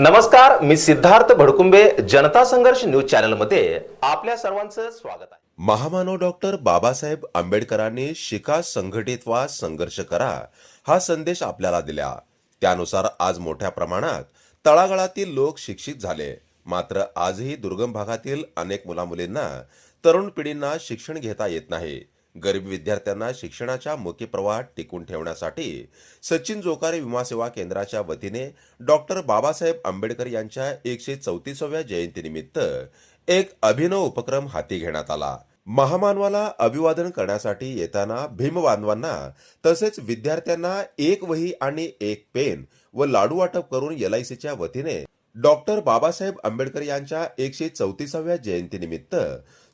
नमस्कार मी सिद्धार्थ भडकुंबे जनता संघर्ष न्यूज चॅनलमध्ये आपल्या सर्वांचं स्वागत आहे. महामानव डॉक्टर बाबासाहेब आंबेडकरांनी शिका संघटित वा संघर्ष करा हा संदेश आपल्याला दिला. त्यानुसार आज मोठ्या प्रमाणात तळागाळातील लोक शिक्षित झाले. मात्र आजही दुर्गम भागातील अनेक मुलामुलींना तरुण पिढींना शिक्षण घेता येत नाही. गरीब विद्यार्थ्यांना शिक्षणाच्या मुख्य प्रवाहात टिकून ठेवण्यासाठी सचिन जोकारे विमा सेवा केंद्राच्या वतीने डॉक्टर बाबासाहेब आंबेडकर यांच्या एकशे चौतीसाव्या जयंतीनिमित्त एक अभिनव उपक्रम हाती घेण्यात आला. महामानवाला अभिवादन करण्यासाठी येताना भीमबांधवांना तसेच विद्यार्थ्यांना एक वही आणि एक पेन व लाडू वाटप करून एल आय सीच्या वतीने डॉक्टर बाबासाहेब आंबेडकर यांच्या एकशे चौतीसाव्या जयंतीनिमित्त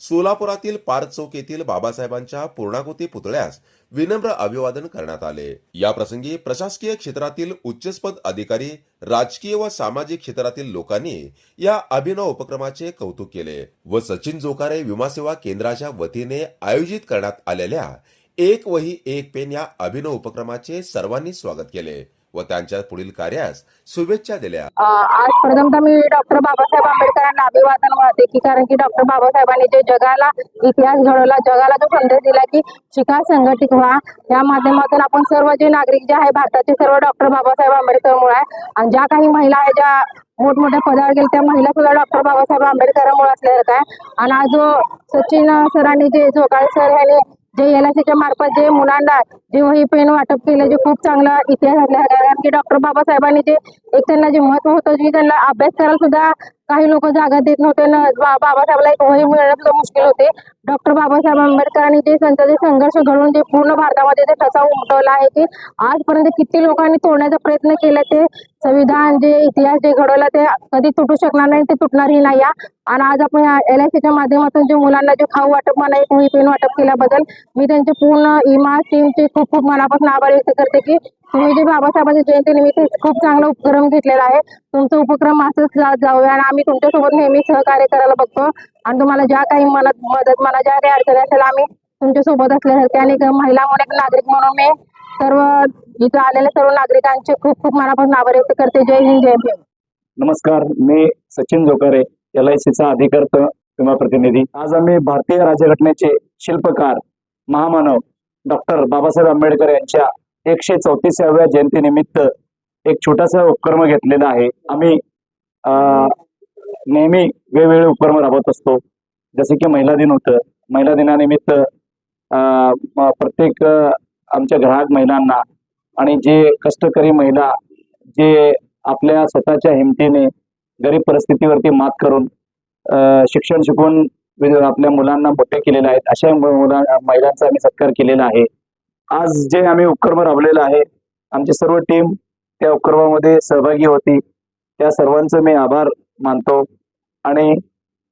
सोलापुरातील पार्क चौक येथील बाबासाहेबांच्या पूर्णाकृती पुतळ्यास विनम्र अभिवादन करण्यात आले. या प्रसंगी प्रशासकीय क्षेत्रातील उच्चस्पद अधिकारी राजकीय व सामाजिक क्षेत्रातील लोकांनी या अभिनव उपक्रमाचे कौतुक केले व सचिन जोकारे विमा सेवा केंद्राच्या वतीने आयोजित करण्यात आलेल्या एक वही एक पेन या अभिनव उपक्रमाचे सर्वांनी स्वागत केले. व त्यांच्या पुढील कार्यास शुभेच्छा दिल्या. आज प्रथमतः मी डॉक्टर बाबासाहेब आंबेडकरांना अभिवादन वाहते की कारण की डॉक्टर बाबासाहेबांनी जे जगाला इतिहास घडवला जगाला जो संदेश दिला की शिका संघटित व्हा. या माध्यमातून आपण सर्व जे नागरिक जे आहे भारताचे सर्व डॉक्टर बाबासाहेब आंबेडकरमुळे आहे. आणि ज्या काही महिला आहे ज्या मोठमोठ्या पदावर गेल्या त्या महिला सुद्धा डॉक्टर बाबासाहेब आंबेडकरांमुळे असल्यासारखं आहे. आणि आज जो सचिन सरांनी जे जोगाळे सर यांनी जे एन आय मार्फत जे मुलांना जे वही पेन वाटप केलं जे खूप चांगला इतिहास घडला कारण की डॉक्टर बाबासाहेबांनी जे एक त्यांना जे महत्त्व होतं जे त्यांना अभ्यास करायला सुद्धा काही लोक जागा देत नव्हते न एक वही मिळणं सुद्धा मुश्किल होते. डॉक्टर बाबासाहेब आंबेडकरांनी जे त्यांचा जे संघर्ष घडवून जे पूर्ण भारतामध्ये जे ठसा उमटवला आहे की आजपर्यंत किती लोकांनी तोडण्याचा प्रयत्न केला ते संविधान जे इतिहास जे घडवला ते कधी तुटू शकणार नाही ते तुटणारही नाही आणि आज आपण एल आय सीच्या माध्यमातून जे मुलांना जे खाऊ वाटप मला एक वही पेन वाटप केल्याबद्दल मी त्यांचे पूर्ण इमा टीमचे खूप खूप मनापासून आभार व्यक्त करते की तुम्ही जे बाबासाहेबांच्या जयंतीनिमित्त खूप चांगला उपक्रम घेतलेला आहे. तुमचा उपक्रम असंच जाऊया आणि आम्ही तुमच्यासोबत नेहमी सहकार्य करायला बघतो. आणि तुम्हाला ज्या काही मनात मदत मला ज्या काही अडचणी असेल आम्ही तुमच्यासोबत असल्यासारखे आणि महिला म्हणून एक नागरिक म्हणून मी सर्व इथं आलेल्या सर्व नागरिकांचे खूप खूप मनापासून आभार व्यक्त करते. जय हिंद जय भीम. नमस्कार मी सचिन जोकारे एल आय सीचा अधिकृत विमा प्रतिनिधी. आज आम्ही भारतीय राज्यघटनेचे शिल्पकार महामानव डॉक्टर बाबासाहेब आंबेडकर यांच्या एकशे चौतीसाव्या जयंतीनिमित्त एक छोटासा उपक्रम घेतलेला आहे. आम्ही नेहमी वेगवेगळे उपक्रम राबवत असतो. जसे की महिला दिन होतं. महिला दिनानिमित्त प्रत्येक आमच्या ग्राहक महिलांना आणि जे कष्टकरी महिला जे आपल्या स्वतःच्या हिमतीने गरीब परिस्थितीवरती मात करून शिक्षण शिकवून आपल्या मुलांना मोठे केलेले आहेत अशा मुला महिलांचा आम्ही सत्कार केलेला आहे. आज जे आम्ही उपक्रम राबवलेला आहे आमची सर्व टीम त्या उपक्रमामध्ये सहभागी होती. त्या सर्वांचं मी आभार मानतो. आणि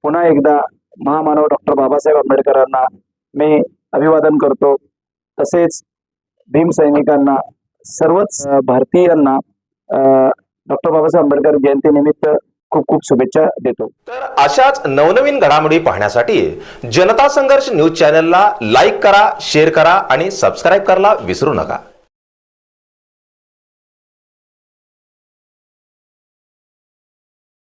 पुन्हा एकदा महामानव डॉक्टर बाबासाहेब आंबेडकरांना मी अभिवादन करतो. तसेच भीमसैनिकांना सर्वच भारतीयांना डॉक्टर बाबासाहेब आंबेडकर जयंतीनिमित्त खूप खूप शुभेच्छा देतो. तर अशाच नवनवीन घडामोडी पाहण्यासाठी जनता संघर्ष न्यूज चॅनलला लाईक करा शेअर करा आणि सबस्क्राईब करायला विसरू नका.